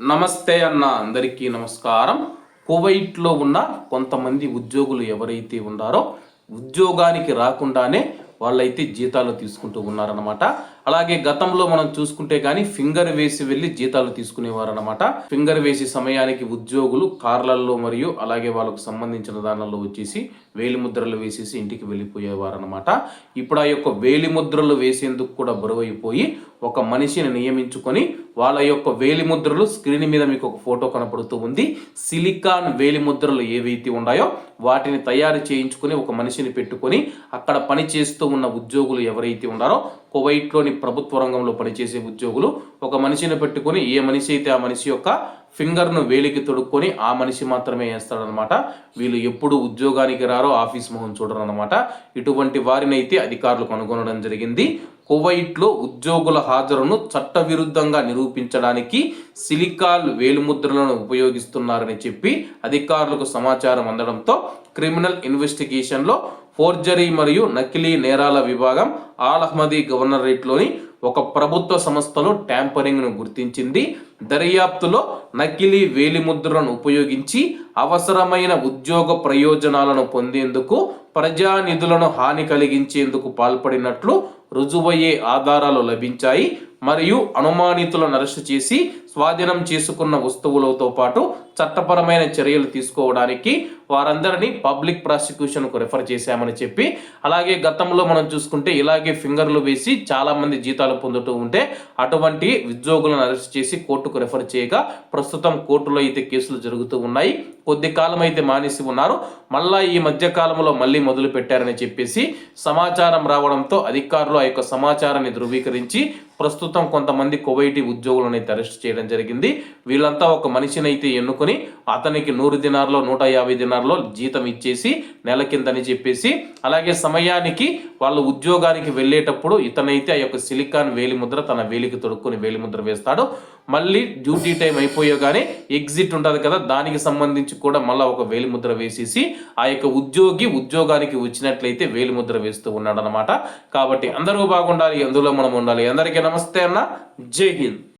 నమస్తే అన్న అందరికీ నమస్కారం. కువైట్లో ఉన్న కొంతమంది ఉద్యోగులు ఎవరైతే ఉన్నారో ఉద్యోగానికి రాకుండానే వాళ్ళైతే జీతాలు తీసుకుంటూ ఉన్నారనమాట అలాగే గతంలో మనం చూసుకుంటే కానీ ఫింగర్ వేసి వెళ్ళి జీతాలు తీసుకునేవారనమాట ఫింగర్ వేసి సమయానికి ఉద్యోగులు కార్లల్లో మరియు అలాగే వాళ్ళకు సంబంధించిన దానిలో వచ్చేసి వేలిముద్రలు వేసేసి ఇంటికి వెళ్ళిపోయేవారనమాట ఇప్పుడు ఆ యొక్క వేలి ముద్రలు వేసేందుకు కూడా బరువైపోయి ఒక మనిషిని నియమించుకొని వాళ్ళ యొక్క వేలిముద్రలు స్క్రీన్ మీద మీకు ఒక ఫోటో కనపడుతూ ఉంది. సిలికాన్ వేలి ముద్రలు ఏవైతే ఉన్నాయో వాటిని తయారు చేయించుకొని ఒక మనిషిని పెట్టుకొని అక్కడ పని చేస్తూ ఉన్న ఉద్యోగులు ఎవరైతే ఉన్నారో కువైట్లోని ప్రభుత్వ రంగంలో పనిచేసే ఉద్యోగులు ఒక మనిషిని పెట్టుకొని ఏ మనిషి అయితే ఆ మనిషి యొక్క ఫింగర్ను వేలికి తొడుక్కొని ఆ మనిషి మాత్రమే వేస్తాడనమాట వీళ్ళు ఎప్పుడు ఉద్యోగానికి రారో ఆఫీస్ మొహం చూడరనమాట ఇటువంటి వారినైతే అధికారులు కనుగొనడం జరిగింది. కువైట్లో ఉద్యోగుల హాజరును చట్టవిరుద్ధంగా నిరూపించడానికి సిలికాల్ వేలిముద్రలను ఉపయోగిస్తున్నారని చెప్పి అధికారులకు సమాచారం అందడంతో క్రిమినల్ ఇన్వెస్టిగేషన్లో ఫోర్జరీ మరియు నకిలీ నేరాల విభాగం ఆల్ అహ్మదీ గవర్నరేట్లోని ఒక ప్రభుత్వ సంస్థలో ట్యాంపరింగ్ను గుర్తించింది. దర్యాప్తులో నకిలీ వేలిముద్రలను ఉపయోగించి అవసరమైన ఉద్యోగ ప్రయోజనాలను పొందేందుకు ప్రజానిధులను హాని కలిగించేందుకు పాల్పడినట్లు రుజువయ్యే ఆధారాలు లభించాయి. మరియు అనుమానితులను అరెస్టు చేసి స్వాధీనం చేసుకున్న వస్తువులతో పాటు చట్టపరమైన చర్యలు తీసుకోవడానికి వారందరినీ పబ్లిక్ ప్రాసిక్యూషన్కు రెఫర్ చేశామని చెప్పి అలాగే గతంలో మనం చూసుకుంటే ఇలాగే ఫింగర్లు వేసి చాలామంది జీతాలు పొందుతూ ఉంటే అటువంటి ఉద్యోగులను అరెస్ట్ చేసి కోర్టుకు రెఫర్ చేయగా ప్రస్తుతం కోర్టులో అయితే కేసులు జరుగుతూ ఉన్నాయి. కొద్ది కాలం అయితే మానేసి ఉన్నారు. మళ్ళా ఈ మధ్య కాలంలో మళ్ళీ మొదలు పెట్టారని చెప్పేసి సమాచారం రావడంతో అధికారులు ఆ యొక్క సమాచారాన్ని ధృవీకరించి ప్రస్తుతం కొంతమంది కువైటి ఉద్యోగులను అయితే అరెస్ట్ చేయడం జరిగింది. వీళ్ళంతా ఒక మనిషిని అయితే ఎన్నుకొని అతనికి నూరు దినాల్లో నూట యాభై దినార్లో జీతం ఇచ్చేసి నెల కిందని చెప్పేసి అలాగే సమయానికి వాళ్ళు ఉద్యోగానికి వెళ్ళేటప్పుడు ఇతనైతే ఆ యొక్క సిలికాన్ వేలిముద్ర తన వేలికి తొడుక్కుని వేలిముద్ర వేస్తాడు. మళ్ళీ డ్యూటీ టైం అయిపోయగానే ఎగ్జిట్ ఉంటుంది కదా దానికి సంబంధించి కూడా మళ్ళీ ఒక వేలిముద్ర వేసేసి ఆ యొక్క ఉద్యోగి ఉద్యోగానికి వచ్చినట్లయితే వేలిముద్ర వేస్తూ ఉన్నాడు అనమాట కాబట్టి అందరూ బాగుండాలి అందులో మనం ఉండాలి. అందరికీ నమస్తే అన్న. జై హింద్.